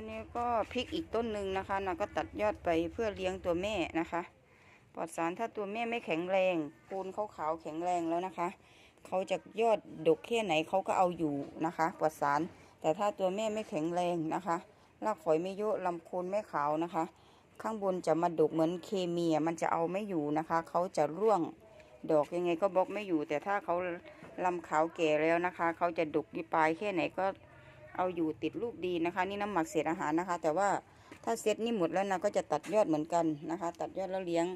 อันนี้ก็พริกอีกต้นหนึ่งนะคะนาก็ตัดยอดไปเพื่อเลี้ยงตัวแม่นะคะปลอดสารถ้าตัวแม่ไม่แข็งแรงปูนเขาขาวๆแข็งแรงแล้วนะคะเขาจะยอดดกแค่ไหนเขาก็เอาอยู่นะคะปลอดสาร แต่ถ้าตัวแม่ไม่แข็งแรงนะคะรากฝอยไม่เยอะลำโคนไม่ขาวนะคะ ข้างบนจะมาดกเหมือนเคมีมันจะเอาไม่อยู่นะคะเขาจะร่วงดอกยังไงก็บล็อกไม่อยู่ แต่ถ้าเขาลำขาวแก่แล้วนะคะเขาจะดกที่ปลายแค่ไหนก็ เอาอยู่ติดลูกดีนะคะ นี่น้ำหมักเศษอาหารนะคะ แต่ว่าถ้าเซตนี่หมดแล้วนะก็จะตัดยอดเหมือนกันนะคะ ตัดยอดแล้วเลี้ยง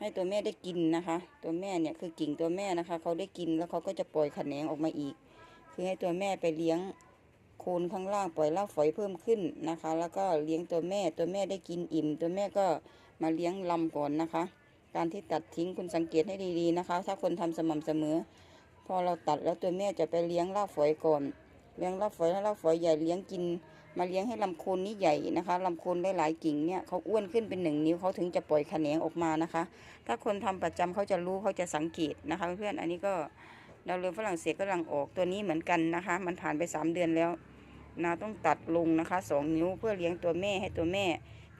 ให้ตัวแม่ได้กินนะคะ ตัวแม่เนี่ยคือกิ่งตัวแม่นะคะ เขาได้กินแล้วเขาก็จะปล่อยแขนงออกมาอีก คือให้ตัวแม่ไปเลี้ยงโคนข้างล่างปล่อยรากฝอยเพิ่มขึ้นนะคะ แล้วก็เลี้ยงตัวแม่ตัวแม่ได้กินอิ่ม ตัวแม่ก็มาเลี้ยงลำก่อนนะคะ การที่ตัดทิ้งคุณสังเกตให้ดีๆนะคะ ถ้าคนทำสม่ำเสมอ พอเราตัดแล้วตัวแม่จะไปเลี้ยงรากฝอยก่อน เลี้ยงรากฝอยแล้วรากฝอยใหญ่เลี้ยงกิน มาเลี้ยงให้ลำโคนนี้ใหญ่นะคะลำโคนหลายๆกิ่งเนี่ยเขาอ้วนขึ้นเป็นหนึ่งนิ้วเขาถึงจะปล่อยแขนงออกมานะคะ ถ้าคนทำประจำเขาจะรู้เขาจะสังเกตนะคะเพื่อนอันนี้ก็ดาวเรืองฝรั่งเศสกำลังออกตัวนี้เหมือนกันนะคะ มันผ่านไปสามเดือนแล้วนาต้องตัดลงนะคะสองนิ้วเพื่อเลี้ยงตัวแม่ให้ตัวแม่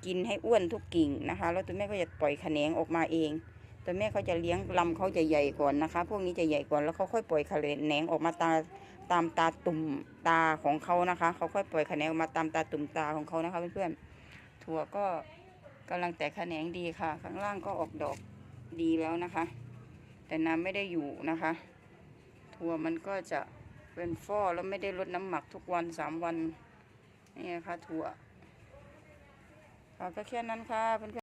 กินให้อ้วนทุกกิ่งนะคะ แล้วตัวแม่ก็จะปล่อยแขนงออกมาเอง ตัวแม่เขาจะเลี้ยงลำเขาจะใหญ่ก่อนนะคะ พวกนี้จะใหญ่ก่อนแล้วเขาค่อยปล่อยแขนงออกมาตา ตามตาตุ่มตาของเขานะคะ เขาค่อยปล่อยแขนงออกมาตามตาตุ่มตาของเขานะคะเพื่อนๆถั่วก็กำลังแตกแขนงดีค่ะ ข้างล่างก็ออกดอกดีแล้วนะคะ แต่น้ำไม่ได้อยู่นะคะ ถั่วมันก็จะเป็นฟ่อแล้วไม่ได้ลดน้ำหมักทุกวันสามวันนี่นะคะถั่วค่ะก็แค่นั้นค่ะเพื่อนๆ